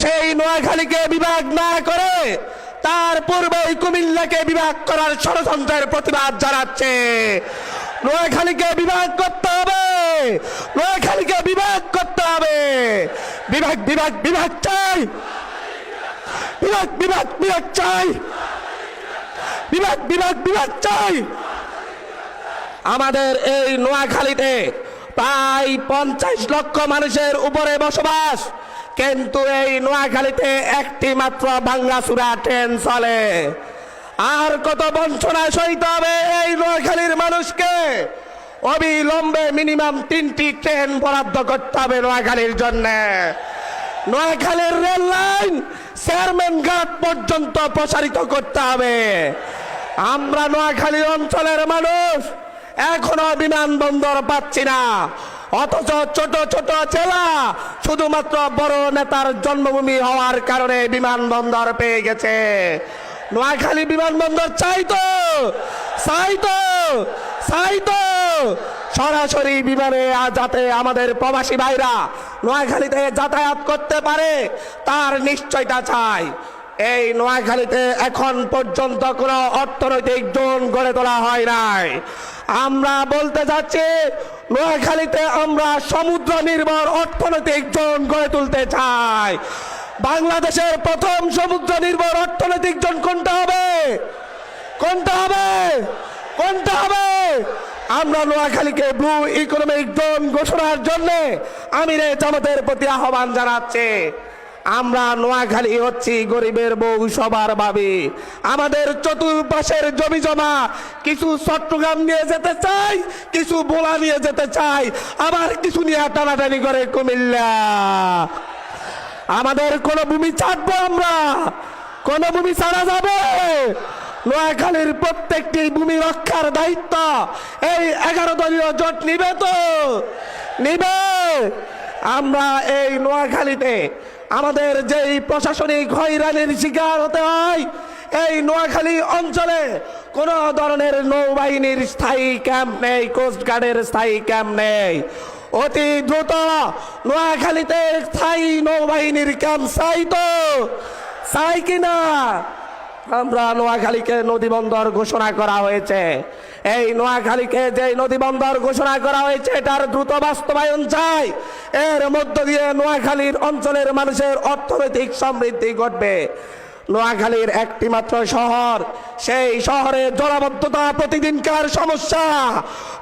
সেই নোয়াখালীকে বিভাগ না করে তার পূর্বেই কুমিল্লাকে বিভাগ করার ষড়যন্ত্রের প্রতিবাদ জানাচ্ছে। নোয়াখালীকে বিভাগ করতে হবে। নোয়াখালীকে বিভাগ করতে হবে। বিভাগ বিভাগ বিভাগ চাই। বিভাগ বিভাগ বিভাগ চাই। বিভাগ বিভাগ বিভাগ চাই। আমাদের এই নোয়াখালীতে প্রায় পঞ্চাশ লক্ষ মানুষের উপরে বসবাস। কিন্তু এই নোয়াখালীতে একটি মাত্র ভাঙ্গাসুরা ট্রেন চলে। আর কত বঞ্চনা সইতে হবে এই নোয়াখালীর মানুষকে? অবিলম্বে মিনিমাম তিনটি ট্রেন বরাদ্দ করতে হবে নোয়াখালীর জন্য। নোয়াখালীর রেল লাইন চেয়ারম্যান ঘাট পর্যন্ত প্রসারিত করতে হবে। আমরা নোয়াখালী অঞ্চলের মানুষ, এখনও বিমানবন্দর পাচ্ছি না। অথচ ছোট ছোট জেলা শুধুমাত্র বড় নেতার জন্মভূমি হওয়ার কারণে বিমানবন্দর পেয়ে গেছে। নোয়াখালী বিমানবন্দর চাই তো চাই তো চাই তো। সরাসরি বিমানে যাতে আমাদের প্রবাসী ভাইরা নোয়াখালীতে যাতায়াত করতে পারে, তার নিশ্চয়তা চাই। এই নোয়াখালীতে এখন পর্যন্ত কোনো অর্থনৈতিক জোন গড়ে তোলা হয় নাই। আমরা বলতে যাচ্ছি নোয়াখালীতে আমরা সমুদ্র নির্ভর অর্থনৈতিক জোন গড়ে তুলতে চাই। বাংলাদেশের প্রথম সমুদ্র নির্ভর অর্থনৈতিক জোন কোনটা হবে? কোনটা হবে? কোনটা হবে? আমরা নোয়াখালীকে ব্লু ইকোনমিক জোন ঘোষণার জন্য আমিরে জামাতের প্রতি আহ্বান জানাচ্ছে। আমরা নোয়াখালী হচ্ছি গরিবের বউ সবার ভাবে আমাদের চতুর্পাশের জমি জমা, কিছু চট্টগ্রাম নিয়ে যেতে চাই, কিছু বোলা নিয়ে যেতে চাই, আবার কিছু নিয়ে টানাটানি করে কুমিল্লা। আমাদের কোন ভূমি ছাড়বো আমরা, কোন ভূমি ছাড়া যাবে। নোয়াখালীর প্রত্যেকটি ভূমি রক্ষার দায়িত্ব, এই এগারো দলীয় জোট নিবে তো, নিবে। আমরা এই নোয়াখালীতে আমাদের যেই প্রশাসনিক হয়রানির শিকার হতে হয়, এই নোয়াখালী অঞ্চলে কোন ধরনের নৌবাহিনীর স্থায়ী ক্যাম্প নেই কোস্টগার্ডের স্থায়ী ক্যাম্প নেই। অতি দ্রুত নোয়াখালীতে স্থায়ী নৌবাহিনীর ক্যাম্প চাই তো চাই কিনা? আমরা নোয়াখালীকে নদী বন্দর ঘোষণা করা হয়েছে। এই নোয়াখালীকে যে নদী বন্দর ঘোষণা করা হয়েছে, এটার দ্রুত বাস্তবায়ন চাই। এর মধ্য দিয়ে নোয়াখালীর অঞ্চলের মানুষের অর্থনৈতিক সমৃদ্ধি ঘটবে। নোয়াখালীর একটি মাত্র শহর, সেই শহরে জলাবদ্ধতা প্রতিদিনকার সমস্যা।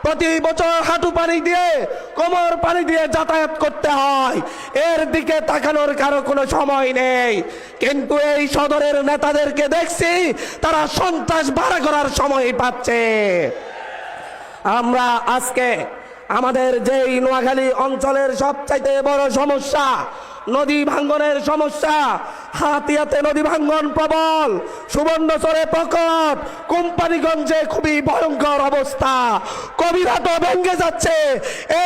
প্রতি বছর হাঁটু পানি দিয়ে, কোমর পানি দিয়ে যাতায়াত করতে হয়। এর দিকে তাকানোর কারও কোনো সময় নেই। কিন্তু এই সদরের নেতাদেরকে দেখছি, তারা সন্ত্রাস ভাড়া করার সময় পাচ্ছে। আমরা আজকে আমাদের যেই নোয়াখালী অঞ্চলের সবচাইতে বড় সমস্যা, নদী ভাঙ্গনের সমস্যা, হাতিয়াতে নদী ভাঙ্গন প্রবল, সুবর্ণচরে প্রকট, কোম্পানিগঞ্জে খুবই ভয়ঙ্কর অবস্থা। কবিরাটও ভেঙ্গে যাচ্ছে।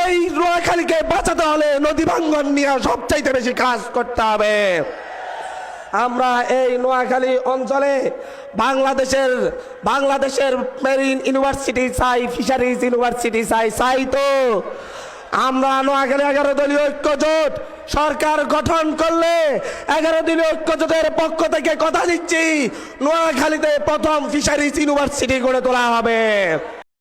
এই নোয়াখালীকে বাঁচাতে হলে নদী ভাঙ্গন নিয়ে সবচাইতে বেশি কাজ করতে হবে। আমরা এই নোয়াখালী অঞ্চলে বাংলাদেশের বাংলাদেশের মেরিন ইউনিভার্সিটি চাই ফিশারিজ ইউনিভার্সিটি চাই চাই তো। আমরা নোয়াখালী এগারো দলীয় ঐক্য জোট সরকার গঠন করলে এগারো দলীয় ঐক্যজোটের পক্ষ থেকে কথা দিচ্ছি, নোয়াখালীতে প্রথম ফিশারিজ ইউনিভার্সিটি গড়ে তোলা হবে।